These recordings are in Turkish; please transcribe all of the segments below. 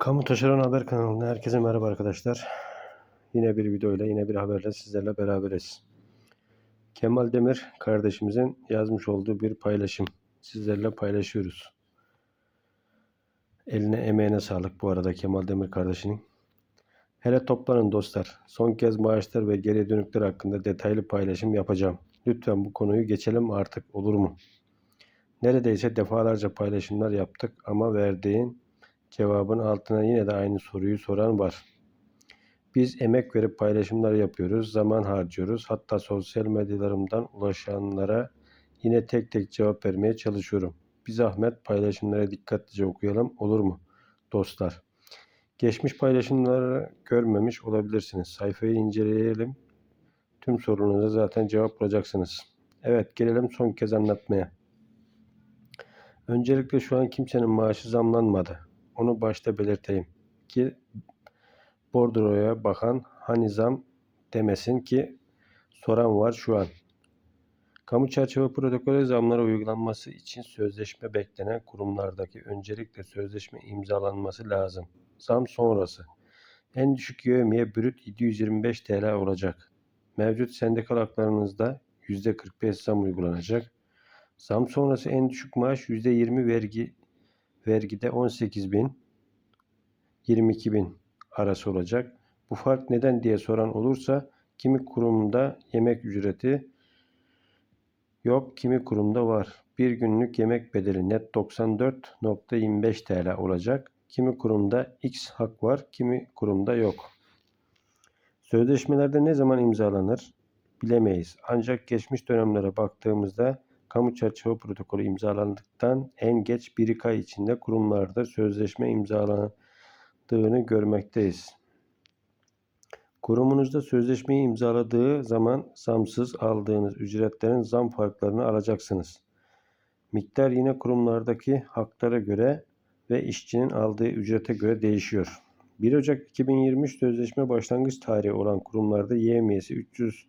Kamu Taşeron Haber kanalına herkese merhaba arkadaşlar. Yine bir videoyla yine bir haberle sizlerle beraberiz. Kemal Demir kardeşimizin yazmış olduğu bir paylaşım. Sizlerle paylaşıyoruz. Eline emeğine sağlık bu arada Kemal Demir kardeşinin. Hele toplanın dostlar. Son kez maaşlar ve geri dönükler hakkında detaylı paylaşım yapacağım. Lütfen bu konuyu geçelim artık olur mu? Neredeyse defalarca paylaşımlar yaptık ama verdiğin cevabın altına yine de aynı soruyu soran var. Biz emek verip paylaşımlar yapıyoruz, zaman harcıyoruz. Hatta sosyal medyalarımdan ulaşanlara yine tek tek cevap vermeye çalışıyorum. Bir zahmet paylaşımlara dikkatlice okuyalım olur mu dostlar? Geçmiş paylaşımları görmemiş olabilirsiniz. Sayfayı inceleyelim. Tüm sorunuza zaten cevap bulacaksınız. Evet gelelim son kez anlatmaya. Öncelikle şu an kimsenin maaşı zamlanmadı. Onu başta belirteyim ki bordroya bakan hani zam demesin ki soran var şu an. Kamu çerçeve protokolü zamlara uygulanması için sözleşme beklenen kurumlardaki öncelikle sözleşme imzalanması lazım. Zam sonrası. En düşük yövmiye brüt 725 TL olacak. Mevcut sendikal haklarınızda %45 zam uygulanacak. Zam sonrası en düşük maaş %20 vergi vergide 18 bin 22 bin arası olacak. Bu fark neden diye soran olursa kimi kurumda yemek ücreti yok, kimi kurumda var. Bir günlük yemek bedeli net 94.25 TL olacak. Kimi kurumda X hak var, kimi kurumda yok. Sözleşmelerde ne zaman imzalanır bilemeyiz. Ancak geçmiş dönemlere baktığımızda kamu çerçeve protokolü imzalandıktan en geç bir ay içinde kurumlarda sözleşme imzalandığını görmekteyiz. Kurumunuzda sözleşmeyi imzaladığı zaman zamsız aldığınız ücretlerin zam farklarını alacaksınız. Miktar yine kurumlardaki haklara göre ve işçinin aldığı ücrete göre değişiyor. 1 Ocak 2023 sözleşme başlangıç tarihi olan kurumlarda yevmiyesi 300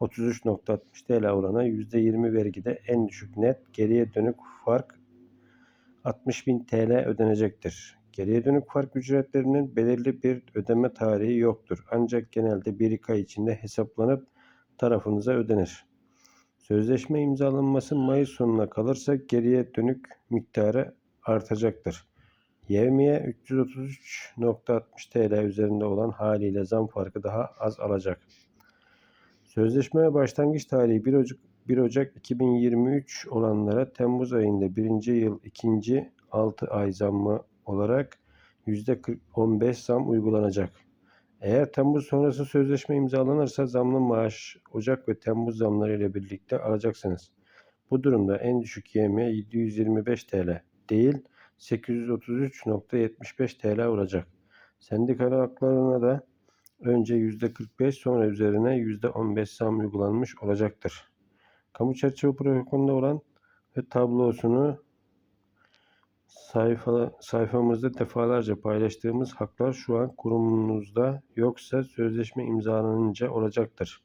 33.60 TL olana %20 vergide en düşük net geriye dönük fark 60.000 TL ödenecektir. Geriye dönük fark ücretlerinin belirli bir ödeme tarihi yoktur. Ancak genelde 1-2 ay içinde hesaplanıp tarafınıza ödenir. Sözleşme imzalanması Mayıs sonuna kalırsa geriye dönük miktarı artacaktır. Yevmiye 333.60 TL üzerinde olan haliyle zam farkı daha az alacak. Sözleşmeye başlangıç tarihi 1 Ocak, 1 Ocak 2023 olanlara Temmuz ayında 1. yıl 2. 6 ay zammı olarak %15 zam uygulanacak. Eğer Temmuz sonrası sözleşme imzalanırsa zamlı maaş Ocak ve Temmuz zamları ile birlikte alacaksınız. Bu durumda en düşük yemiye 725 TL değil 833.75 TL olacak. Sendikal haklarına da önce %45 sonra üzerine %15 zam uygulanmış olacaktır. Kamu çerçeve protokolünde olan ve tablosunu sayfa, sayfamızda defalarca paylaştığımız haklar şu an kurumunuzda yoksa sözleşme imzalanınca olacaktır.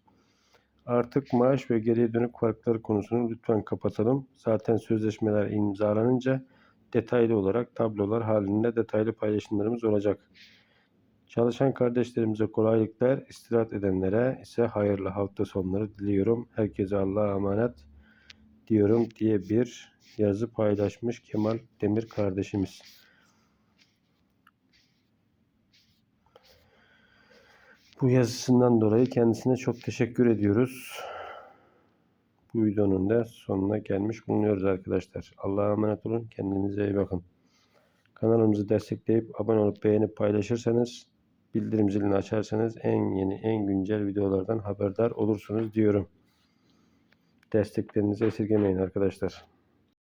Artık maaş ve geriye dönük farkları konusunu lütfen kapatalım. Zaten sözleşmeler imzalanınca detaylı olarak tablolar halinde detaylı paylaşımlarımız olacak. Çalışan kardeşlerimize kolaylıklar, istirahat edenlere ise hayırlı hafta sonları diliyorum. Herkese Allah'a emanet diyorum diye bir yazı paylaşmış Kemal Demir kardeşimiz. Bu yazısından dolayı kendisine çok teşekkür ediyoruz. Bu videonun da sonuna gelmiş bulunuyoruz arkadaşlar. Allah'a emanet olun. Kendinize iyi bakın. Kanalımızı destekleyip abone olup beğenip paylaşırsanız bildirim zilini açarsanız en yeni en güncel videolardan haberdar olursunuz diyorum. Desteklerinizi esirgemeyin arkadaşlar.